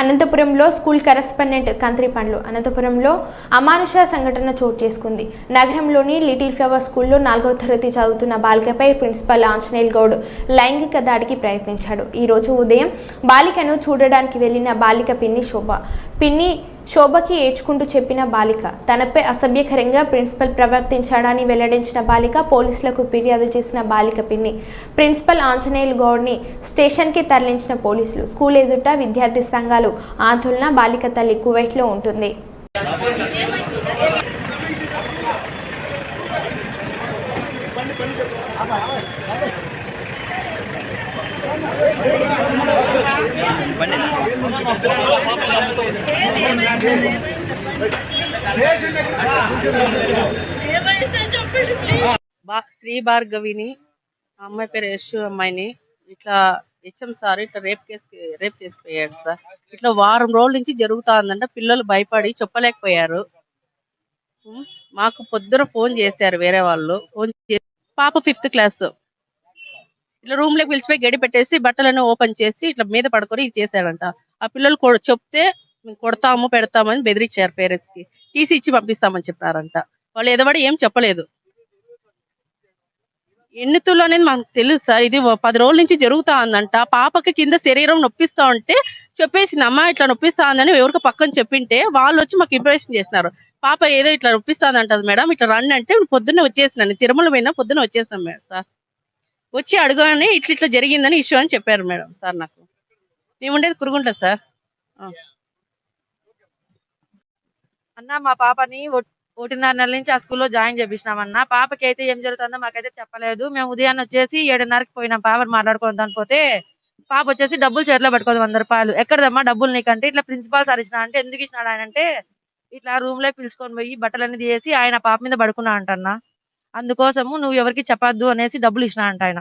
అనంతపురంలో school correspondent కంత్రి పండ్లు. అనంతపురంలో అమానుష సంఘటన చోటు చేసుకుంది. నగరంలోని లిటిల్ ఫ్లవర్ స్కూల్లో నాలుగవ తరగతి చదువుతున్న బాలికపై ప్రిన్సిపల్ ఆంజనేయుల్ గౌడ్ లైంగిక దాడికి ప్రయత్నించాడు. ఈరోజు ఉదయం బాలికను చూడడానికి వెళ్ళిన బాలిక పిన్ని శోభ. పిన్ని శోభకి ఏడ్చుకుంటూ చెప్పిన బాలిక తనపై అసభ్యకరంగా ప్రిన్సిపల్ ప్రవర్తించాడని వెల్లడించిన బాలిక పోలీసులకు ఫిర్యాదు చేసిన బాలిక పిన్ని ప్రిన్సిపల్ ఆంజనేయులు గౌడ్ని స్టేషన్కి తరలించిన పోలీసులు స్కూల్ ఎదుట విద్యార్థి సంఘాలు ఆందోళన బాలిక తల్లి కువైట్లో ఉంటుంది. శ్రీ భార్గవిని అమ్మాయి పేరు యశు అమ్మాయిని ఇట్లా హెచ్ఎం సార్ ఇట్లా రేప్ కేసు రేప్ చేసిపోయాడు సార్. ఇట్లా వారం రోజుల నుంచి జరుగుతా ఉందంట పిల్లలు భయపడి చెప్పలేకపోయారు. మాకు పొద్దున ఫోన్ చేశారు వేరే వాళ్ళు. ఫోన్ చేసి పాప ఫిఫ్త్ క్లాస్. ఇట్లా రూమ్లోకి పిలిచిపోయి గడి పెట్టేసి బట్టలన్నీ ఓపెన్ చేసి ఇట్లా మీద పడుకొని చేశాడంట. ఆ పిల్లలు చెప్తే కొడతాము పెడతామని బెదిరించారు పేరెంట్స్కి. టీసీ ఇచ్చి పంపిస్తామని చెప్పారంట. వాళ్ళు ఎదవడి ఏం చెప్పలేదు. ఎన్నితులు అనేది మాకు తెలుసు సార్. ఇది పది రోజుల నుంచి జరుగుతా ఉందంట. పాపకి కింద శరీరం నొప్పిస్తా ఉంటే చెప్పేసింది అమ్మ ఇట్లా నొప్పిస్తా ఉందని ఎవరికి పక్కన చెప్పింటే వాళ్ళు వచ్చి మాకు ఇన్ఫర్మేషన్ చేస్తున్నారు. పాప ఏదో ఇట్లా నొప్పిస్తాదంటది మేడం ఇట్లా రండి అంటే పొద్దున్న వచ్చేసినాను తిరుమల పోయినా పొద్దున్న వచ్చేసినాం మేడం సార్. వచ్చి అడగని ఇట్లా ఇట్లా జరిగిందని ఇష్యూ అని చెప్పారు మేడం సార్ నాకు. మేము ఉండేది కురుగుంట సార్. అన్న మా పాపని ఒకటిన్నరన్నర ఒకటిన్నర నెలల నుంచి ఆ స్కూల్లో జాయిన్ చేపిస్తున్నామన్న. పాపకి అయితే ఏం జరుగుతుందో మాకైతే చెప్పలేదు. మేము ఉదయాన్నే వచ్చేసి ఏడున్నరకి పోయినాం. పాపని మాట్లాడుకుందాం పోతే పాప వచ్చేసి డబ్బులు చేతిలో పట్టుకోదు వంద రూపాయలు. ఎక్కడదమ్మా డబ్బులు నీకంటే? ఇట్లా ప్రిన్సిపాల్ సార్ ఇచ్చిన అంటే ఎందుకు ఇచ్చినాడు ఆయన అంటే ఇట్లా రూమ్లో పిలుచుకొని పోయి బట్టలన్నీ తీసి ఆయన పాప మీద పడుకున్నా అంటన్నా. అందుకోసము నువ్వు ఎవరికి చెప్పొద్దు అనేసి డబ్బులు ఇచ్చినా అంట ఆయన.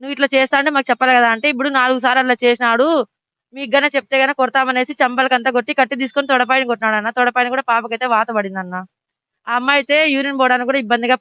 నువ్వు ఇట్లా చేస్తా అంటే మాకు చెప్పాలి కదా అంటే ఇప్పుడు నాలుగు సార్లు అట్లా చేసినాడు మీకు గన చెప్తే గన కొడతామనేసి చంపలకంతా కొట్టి కట్టి తీసుకొని తొడపాయని కొట్టినాడు అన్న తొడపాయని కూడా పాపకైతే వాత పడింది అన్న ఆ అమ్మాయి అయితే యూరిన్ పోవడానికి కూడా ఇబ్బందిగా